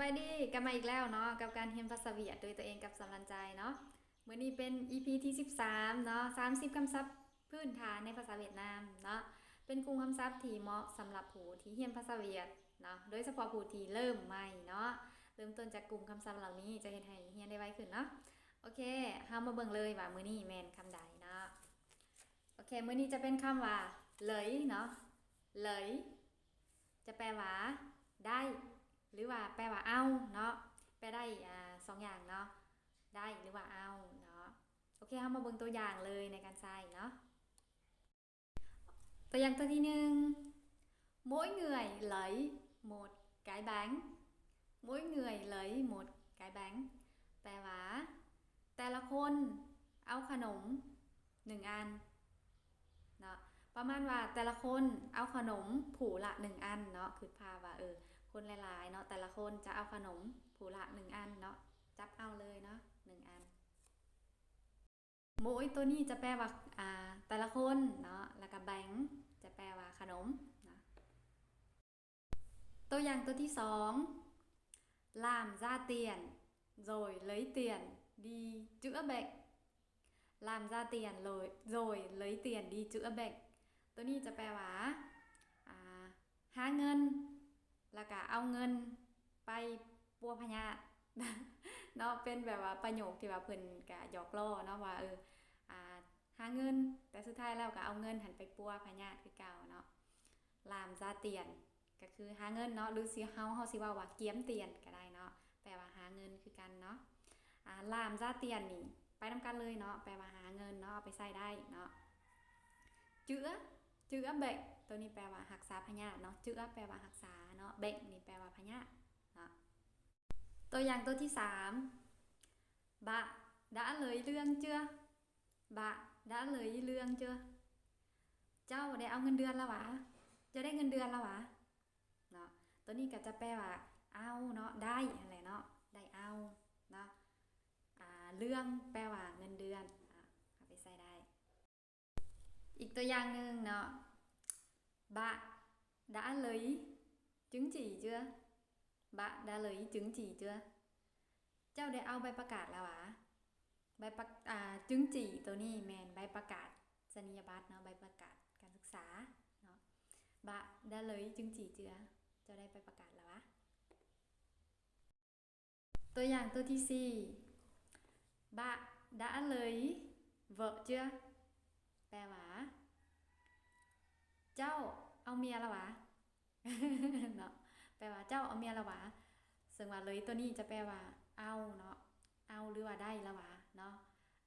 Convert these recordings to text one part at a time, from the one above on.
บายดีกันมาอีกแล้วเนาะกับการเรียนภาษาเวียดโดยตัวเองกับสำรันใจเนาะมื้อนี้เป็น EP ที่ 13เนาะ30คำศัพท์พื้นฐานในภาษาเวียดนามเนาะเป็นกลุ่มคำศัพท์ที่เหมาะสำหรับผู้ที่เรียนภาษาเวียดเนาะโดยเฉพาะผู้ที่เริ่มใหม่เนาะเริ่มต้นจากกลุ่มคำศัพท์เหล่านี้จะเฮ็ดให้เรียนได้ไวขึ้นเนาะโอเคเฮามาเบิ่งเลยว่ามื้อนี้แม่นคำใดเนาะโอเคมื้อนี้จะเป็นคำว่า เลยเนาะเลยจะแปลว่าได้ หรือว่าแปลว่าเอาเนาะแปลได้อ่าสองอย่างเนาะได้หรือว่าเอาเนาะโอเคเรามาเบิ่งตัวอย่างเลยในการใช้เนาะตัวอย่างตัวที่หนึ่ง mỗi người lấy một cái bánh mỗi người lấy một cái bánh แปลว่า แต่ละคนเอาขนมหนึ่งอันเนาะประมาณว่าแต่ละคนเอาขนมผูละหนึ่งอันเนาะคือพาว่าเออ คนหลายๆเนาะแต่ละคนจะเอาขนมผูละหนึ่งอันเนาะจับเอาเลยเนาะหนึ่งอันโมยตัวนี้จะแปลว่าอ่าแต่ละคนเนาะแล้วก็แบงจะแปลว่าขนมนะตัวอย่างตัวที่สอง làm ra tiền rồi lấy tiền đi chữa bệnh làm ra tiền rồi rồi lấy tiền đi chữa bệnh ตัวนี้จะแปลว่าอ่าหาเงิน แล้วก็เอาเงินไปปัวพญาเนาะเป็นแบบว่าประโยคที่ว่าเพิ่นก็หยอกล้อเนาะว่าเอออ่าหาเงิน แต่สุดท้ายแล้วก็เอาเงินหันไปปัวพญาคือเก่าเนาะลามซาเตียนก็คือหาเงินเนาะหรือสิเฮาเฮาสิว่าว่าเกียมเตียนก็ได้เนาะแปลว่าหาเงินคือกันเนาะอ่าลามซาเตียนนี่ไปนำกันเลยเนาะแปลว่าหาเงินเนาะเอาไปใส่ได้เนาะเจื้อเจื้อเบะ ตัวนี้แปลว่ารักษาพยาธิเนาะเจื้อแปลว่ารักษาเนาะเบะนี่แปลว่าพยาธิเนาะตัวอย่างตัวที่สาม Bạn đã lấy lương chưa? Bạn đã lấy lương chưa? เจ้าได้เอาเงินเดือนแล้ววะจะได้เงินเดือนแล้ววะเนาะตัวนี้ก็จะแปลว่าเอาเนาะได้อะไรเนาะได้เอาเนาะอ่าเรื่องแปลว่าเงินเดือนอะเอาไปใส่ได้ อีกตัวอย่างหนึ่งเนาะ Bạn đã lấy chứng chỉ chưa? Bạn đã lấy chứng chỉ chưa? เจ้าได้เอาใบประกาศแล้วหวะใบประอ่าจึงจีตัวนี้แมนใบประกาศนียบัตรเนาะใบประกาศการศึกษาเนาะบะได้เลยจึงจีเจือเจ้าได้ใบประกาศแล้ววะตัวอย่างตัวที่สี่บะ đã lấy vợ chưa แปลว่า เจ้าเอาเมียแล้ววะเนาะแปลว่าเจ้าเอาเมียแล้ววะซึ่งว่าเลยตัวนี้จะแปลว่า เอาเนาะเอาหรือว่าได้แล้ววะเนาะ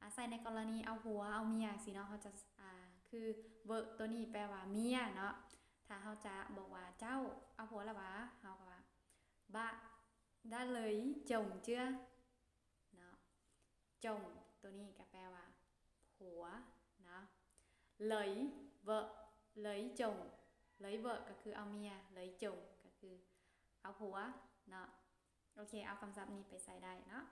อาศัยในกรณีเอาหัวเอาเมียสิเนาะเขาจะอ่าคือเวอร์ตัวนี้แปลว่าเมียเนาะถ้าเขาจะบอกว่าเจ้าเอาหัวแล้ววะเขาก็ว่า bạn đã lấy chồng chưa เนาะจงตัวนี้ก็แปลว่าผัวเนาะ lấy vợ lấy chồng lấy vợ ก็คือเอาเมีย lấy chồng ก็คือเอาผัวเนาะโอเคเอาคำศัพท์นี้ไปใส่ได้เนาะ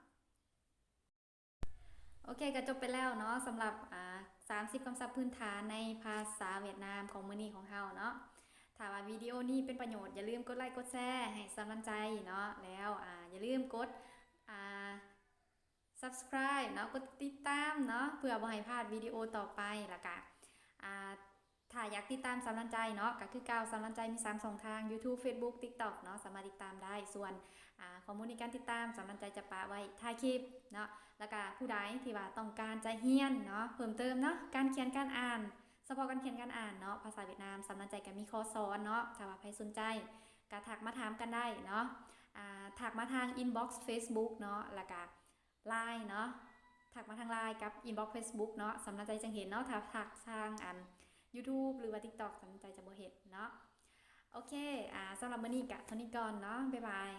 โอเคก็จบไปแล้วเนาะสำหรับอ่า30คำศัพท์พื้นฐานในภาษาเวียดนามของมือนี้ของเฮาเนาะถ้าว่าวิดีโอนี้เป็นประโยชน์อย่าลืมกดไลค์กดแชร์ให้สำนักใจเนาะแล้วอ่าอย่าลืมกดอ่า subscribe เนาะกดติดตามเนาะเพื่อบ่ให้พลาดวิดีโอต่อไปล้วก็อ่า ถ้าอยากติดตามสำนักใจเนาะก็คือก้าวสำนักใจมี3ช่องทาง YouTube Facebook TikTok เนาะสามารถติดตามได้ส่วนอข้อมูลในการติดตามสำนักใจจะปะไว้ท้ายคลิปเนาะแล้วก็ผู้ใดที่ว่าต้องการจะเฮียนเนาะเพิ่มเติมเนาะการเขียนการอ่านเฉพาะการเขียนการอ่านเนาะภาษาเวียดนามสำนักใจก็มีคอร์สสอนเนาะถ้าว่าใครสนใจก็ทักมาถามกันได้เนาะอ่าทักมาทาง inbox Facebook เนาะแล้วก็ Line เนาะทักมาทาง Line กับ inbox Facebook เนาะสำนักใจจังเห็นเนาะถ้าทักทางอัน YouTube หรือว่า TikTok สนใจจะบ่เห็นเนาะโอเคอ่าสำหรับมื้อนี้กะเท่านี้ก่อนเนาะบ๊ายบาย